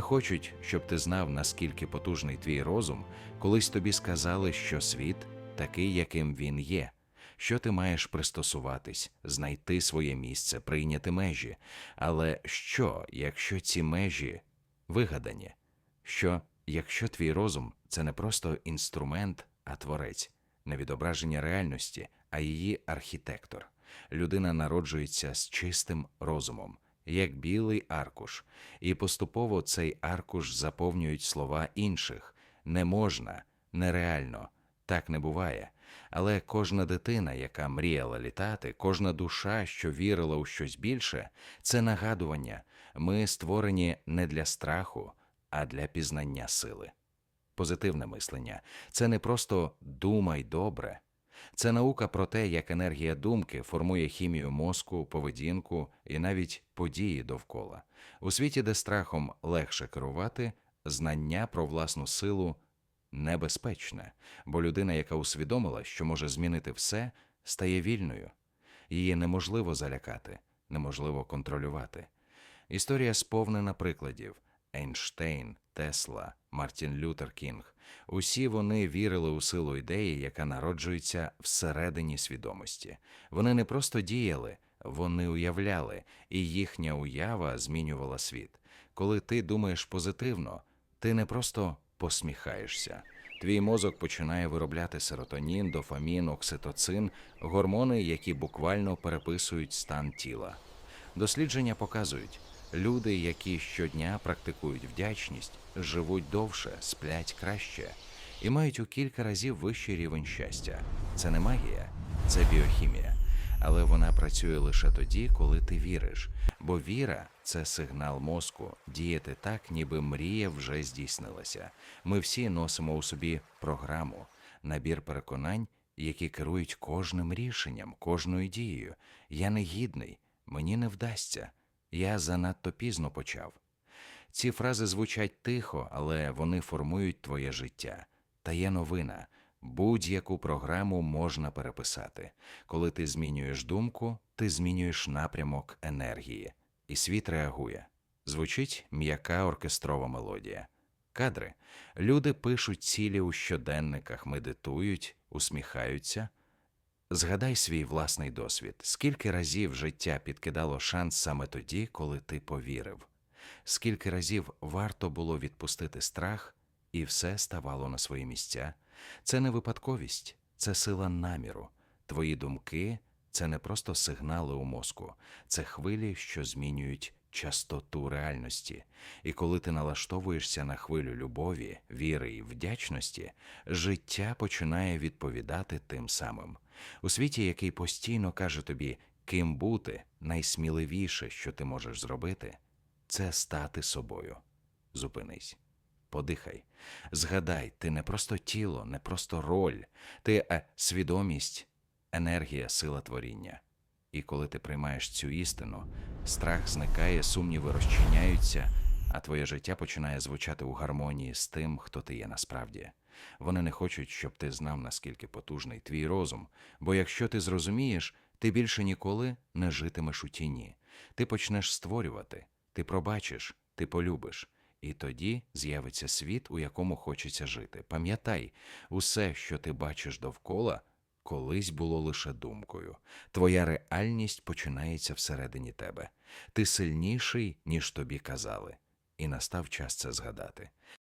хочуть, щоб ти знав, наскільки потужний твій розум, колись тобі сказали, що світ такий, яким він є, що ти маєш пристосуватись, знайти своє місце, прийняти межі. Але що, якщо ці межі вигадані? Що, якщо твій розум це не просто інструмент, а творець, не відображення реальності, а її архітектор? Людина народжується з чистим розумом, як білий аркуш, і поступово цей аркуш заповнюють слова інших не можна, нереально, так не буває. Але кожна дитина, яка мріяла літати, кожна душа, що вірила у щось більше, це нагадування. Ми створені не для страху, а для пізнання сили. Позитивне мислення це не просто думай добре, це наука про те, як енергія думки формує хімію мозку, поведінку і навіть події довкола. У світі, де страхом легше керувати, знання про власну силу небезпечне, бо людина, яка усвідомила, що може змінити все, стає вільною. Її неможливо залякати, неможливо контролювати. Історія сповнена прикладів: Ейнштейн, Тесла, Мартін Лютер Кінг. Усі вони вірили у силу ідеї, яка народжується всередині свідомості. Вони не просто діяли, вони уявляли, і їхня уява змінювала світ. Коли ти думаєш позитивно, ти не просто посміхаєшся. Твій мозок починає виробляти серотонін, дофамін, окситоцин, гормони, які буквально переписують стан тіла. Дослідження показують, люди, які щодня практикують вдячність, живуть довше, сплять краще і мають у кілька разів вищий рівень щастя. Це не магія, це біохімія. Але вона працює лише тоді, коли ти віриш. Бо віра це сигнал мозку діяти так, ніби мрія вже здійснилася. Ми всі носимо у собі програму, набір переконань, які керують кожним рішенням, кожною дією. Я не гідний, мені не вдасться. Я занадто пізно почав. Ці фрази звучать тихо, але вони формують твоє життя. Та є новина. Будь-яку програму можна переписати. Коли ти змінюєш думку, ти змінюєш напрямок енергії, і світ реагує. Звучить м'яка оркестрова мелодія. Кадри. Люди пишуть цілі у щоденниках, медитують, усміхаються. Згадай свій власний досвід. Скільки разів життя підкидало шанс саме тоді, коли ти повірив? Скільки разів варто було відпустити страх, і все ставало на свої місця? Це не випадковість, це сила наміру. Твої думки це не просто сигнали у мозку, це хвилі, що змінюють частоту реальності. І коли ти налаштовуєшся на хвилю любові, віри і вдячності, життя починає відповідати тим самим. У світі, який постійно каже тобі, ким бути, найсміливіше, що ти можеш зробити, це стати собою. Зупинись. Подихай, згадай, ти не просто тіло, не просто роль, ти е, свідомість, енергія, сила творіння. І коли ти приймаєш цю істину, страх зникає, сумніви розчиняються, а твоє життя починає звучати у гармонії з тим, хто ти є насправді. Вони не хочуть, щоб ти знав, наскільки потужний твій розум, бо якщо ти зрозумієш, ти більше ніколи не житимеш у тіні. Ти почнеш створювати, ти пробачиш, ти полюбиш. І тоді з'явиться світ, у якому хочеться жити. Пам'ятай, усе, що ти бачиш довкола, колись було лише думкою. Твоя реальність починається всередині тебе. Ти сильніший, ніж тобі казали. І настав час це згадати.